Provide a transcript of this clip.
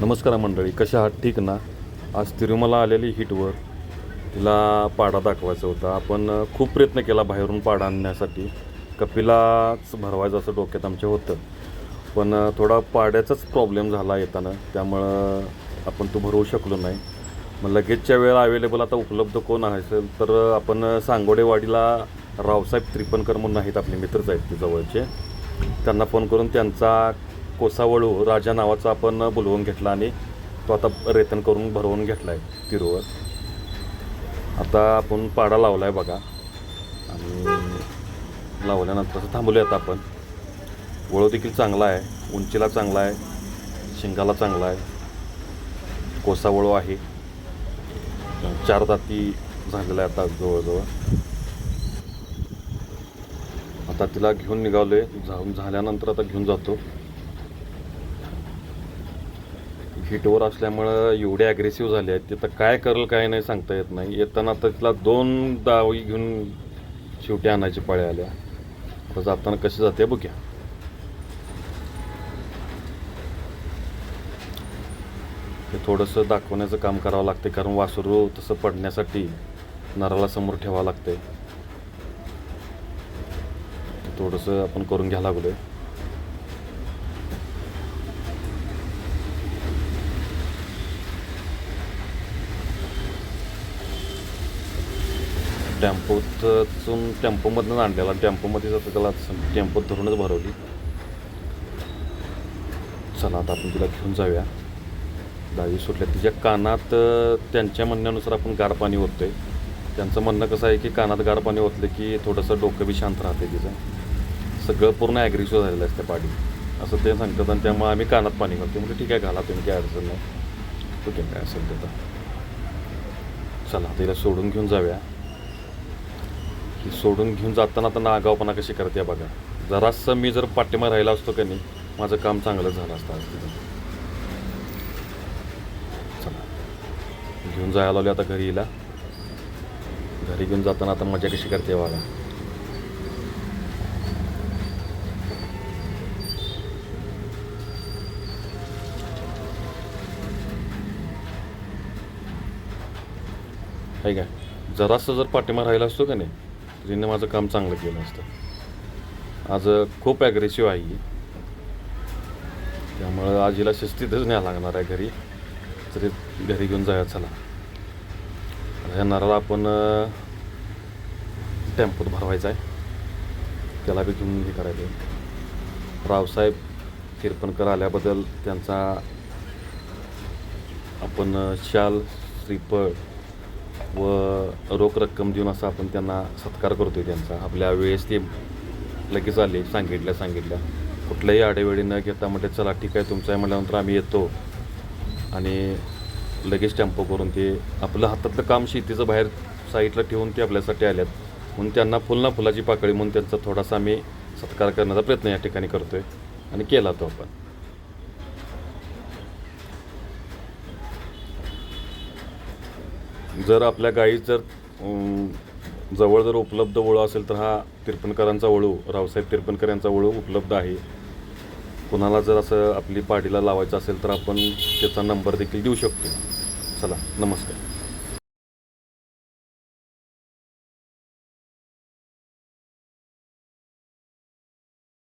नमस्कार मंडळी कशा आहात? ठीक ना? आज तिरुमला आलेली हिटवर. तिला पाडा दाखवायचा होता. आपण खूप प्रयत्न केला बाहेरून पाडा आणण्यासाठी. कपिलाच भरवायचं असं डोक्यात आमच्या होतं. पण थोडा पाड्याचाच प्रॉब्लेम झाला येताना. त्यामुळं आपण तो भरवू शकलो नाही. मग लगेचच्या वेळा अवेलेबल आता उपलब्ध कोण असेल तर आपण सांगोडेवाडीला रावसाहेब त्रिपणकर म्हणून आहेत आपले मित्रच आहेत ते जवळचे. त्यांना फोन करून त्यांचा कोसावळू राजा नावाचा आपण बोलवून घेतला आणि तो आता रेतन करून भरवून घेतला आहे तिरुवर. आता आपण पाडा लावला आहे बघा. आणि लावल्यानंतर असं थांबवलं आपण. वळू देखील चांगला आहे. उंचीला चांगला आहे. शिंगाला चांगला आहे. कोसावळू आहे. चार दाती झालेला आहे आता जवळजवळ. आता तिला घेऊन निघालोय. जाऊन झाल्यानंतर आता घेऊन जातो. हिटवर असल्यामुळं एवढे ॲग्रेसिव्ह झाले आहेत. तिथं काय करेल काय नाही सांगता येत नाही. येताना तर तिला दोन दावी घेऊन शेवटी आणायची पाळ्या आल्या. आता जाताना कशी जाते बघूया. हे थोडंसं दाखवण्याचं काम करावं लागते कारण वासरू तसं पडण्यासाठी नराला समोर ठेवावं लागते थोडंसं आपण करून घ्यायला लागलो आहे टेम्पोतून टेम्पोमधनं आणलेला. टेम्पोमध्ये जातं त्याला टेम्पोत धरूनच भरवली. चला आता आपण तिला घेऊन जाऊया. दहावी सुटल्या. तिच्या कानात त्यांच्या म्हणण्यानुसार आपण गार पाणी ओततोय. त्यांचं म्हणणं कसं आहे की कानात गार पाणी ओतलं की थोडंसं डोकं बी शांत राहते तिचं. सगळं पूर्ण ॲग्रेसिव्ह झालेलं असतं पाणी. असं ते सांगतात आणि त्यामुळे आम्ही कानात पाणी घालतो म्हणजे ठीक आहे घाला तुम्ही काय अडचण नाही. ठीक आहे काय असेल ते चला तिला सोडून घेऊन जाऊया. ही सोडून घेऊन जाताना त्यांना आगावपणा कशी करते बघा. जरासं मी जर पाठिंबा राहिला असतो का नाही माझं काम चांगलं झालं असतं आज चला. घेऊन जायला लावले आता घरी हिला. घरी घेऊन जाताना आता मजा कशी करते बघा. आहे काय जरासं जर पाठिंबा राहिला असतो का नाही तिने माझं काम चांगलं केलं असतं. आज खूप ॲग्रेसिव्ह आहे त्यामुळं आजीला शिस्तीतच न्याय लागणार आहे घरी. तरी घरी घेऊन जाऊया चला. आता ह्या नराला आपण टेम्पोत भरवायचा आहे. त्याला बी घेऊन हे करायचं आहे. रावसाहेब किरपणकर आल्याबद्दल त्यांचा आपण शाल श्रीफळ व रोख रक्कम देऊन असं आपण त्यांना सत्कार करतो आहे त्यांचा. आपल्या वेळेस ते लगेच आले सांगितल्या सांगितल्या. कुठल्याही आडेवेळी न घेता म्हटलं चला ठीक आहे तुमचं आहे म्हटल्यानंतर आम्ही येतो. आणि लगेच टेम्पो करून ते आपलं हातातलं काम शेतीचं बाहेर साईडला ठेवून ते आपल्यासाठी आल्यात. म्हणून त्यांना फुल ना फुलाची पाकळी म्हणून त्यांचा थोडासा आम्ही सत्कार करण्याचा प्रयत्न या ठिकाणी करतो आहे आणि केला तो आपण. जर आपल्या गाईत जर जवळ जर उपलब्ध वळू असेल तर हा तिरपणकरांचा वळू रावसाहेब तिरपणकर यांचा वळू उपलब्ध आहे. कुणाला जर असं आपली पाडीला लावायचं असेल तर आपण त्याचा नंबर देखील देऊ शकतो. चला नमस्कार.